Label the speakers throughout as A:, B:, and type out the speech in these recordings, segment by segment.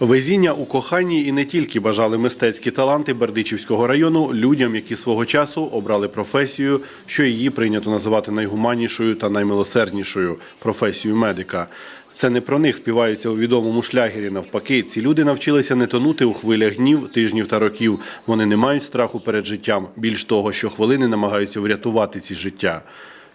A: Везіння у коханні і не тільки бажали мистецькі таланти Бердичівського району людям, які свого часу обрали професію, що її прийнято називати найгуманнішою та наймилосерднішою професію медика. Це не про них співаються у відомому шлягері. Навпаки, ці люди навчилися не тонути у хвилях днів, тижнів та років. Вони не мають страху перед життям. Більш того, що хвилини намагаються врятувати ці життя.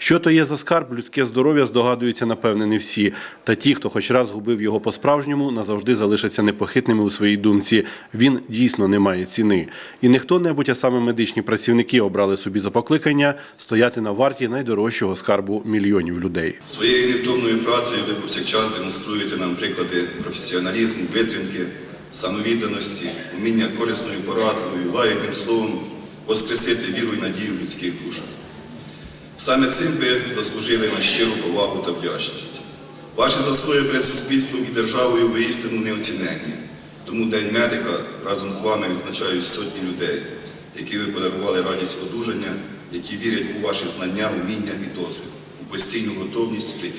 A: Що то є за скарб, людське здоров'я здогадуються, напевне, не всі. Та ті, хто хоч раз губив його по-справжньому, назавжди залишаться непохитними у своїй думці. Він дійсно не має ціни. І не хто-небудь, а саме медичні працівники обрали собі за покликання стояти на варті найдорожчого скарбу мільйонів людей.
B: Своєю невтомною працею ви повсякчас демонструєте нам приклади професіоналізму, витримки, самовідданості, уміння корисною порадою, лагідним словом воскресити віру і надію в людських душах. Саме цим ви заслужили на щиру повагу та вдячність. Ваші заслуги перед суспільством і державою воістину неоціненні. Тому День медика разом з вами відзначають сотні людей, які ви подарували радість одужання, які вірять у ваші знання, уміння і досвід, у постійну готовність прийти.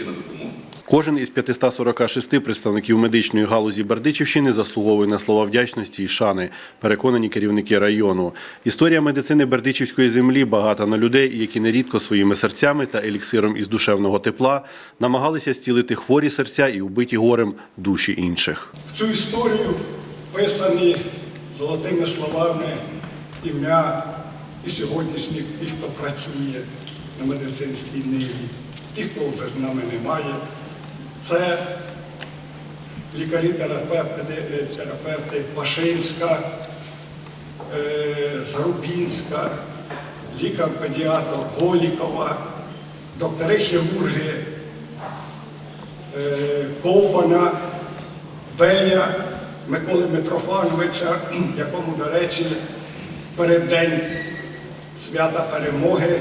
A: Кожен із 546 представників медичної галузі Бердичівщини заслуговує на слова вдячності і шани, переконані керівники району. Історія медицини Бердичівської землі багата на людей, які нерідко своїми серцями та еліксиром із душевного тепла намагалися зцілити хворі серця і вбиті горем душі інших.
C: В цю історію писані золотими словами ім'я і сьогоднішніх тих, хто працює на медицинській ниві, тих, хто вже з нами немає. Це лікарі-терапевти, е, терапевти Пашинська, е, Зарубінська, лікар-педіатр Голікова, доктори-хірурги е, Ковбана, Бея Миколи Митрофановича, якому, до речі, перед день свята перемоги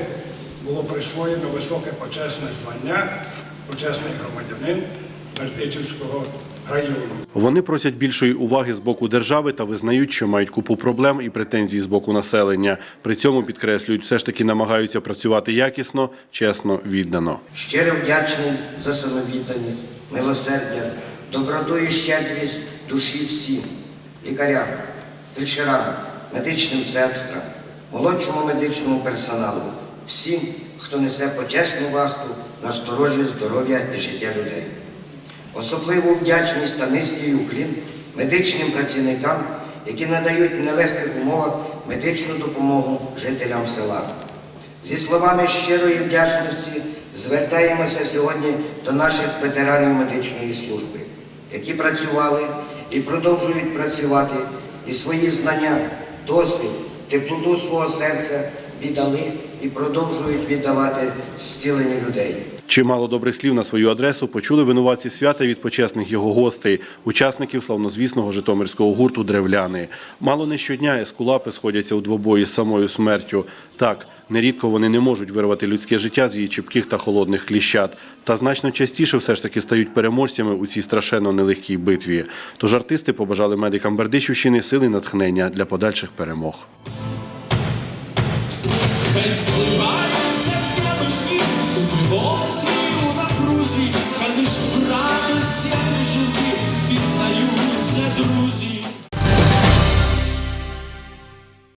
C: було присвоєно високе почесне звання, почесний громадянин Бердичівського району.
A: Вони просять більшої уваги з боку держави та визнають, що мають купу проблем і претензій з боку населення. При цьому підкреслюють, все ж таки намагаються працювати якісно, чесно, віддано.
D: Щиро вдячний за самовідданість, милосердя, доброту і щедрість душі всім, лікарям, фельдшерам, медичним сестрам, молодшому медичному персоналу, всім, хто несе почесну вахту на сторожі здоров'я і життя людей. Особливу вдячність та низький уклін медичним працівникам, які надають в нелегких умовах медичну допомогу жителям села. Зі словами щирої вдячності звертаємося сьогодні до наших ветеранів медичної служби, які працювали і продовжують працювати, і свої знання, досвід, теплоту свого серця віддали і продовжують віддавати зціленню людей.
A: Чимало добрих слів на свою адресу почули винуватці свята від почесних його гостей, учасників славнозвісного житомирського гурту Древляни. Мало не щодня ескулапи сходяться у двобої з самою смертю. Так, нерідко вони не можуть вирвати людське життя з її чіпких та холодних кліщат. Та значно частіше все ж таки стають переможцями у цій страшенно нелегкій битві. Тож артисти побажали медикам Бердичівщини сили натхнення для подальших перемог.
E: Best Blue Eyes.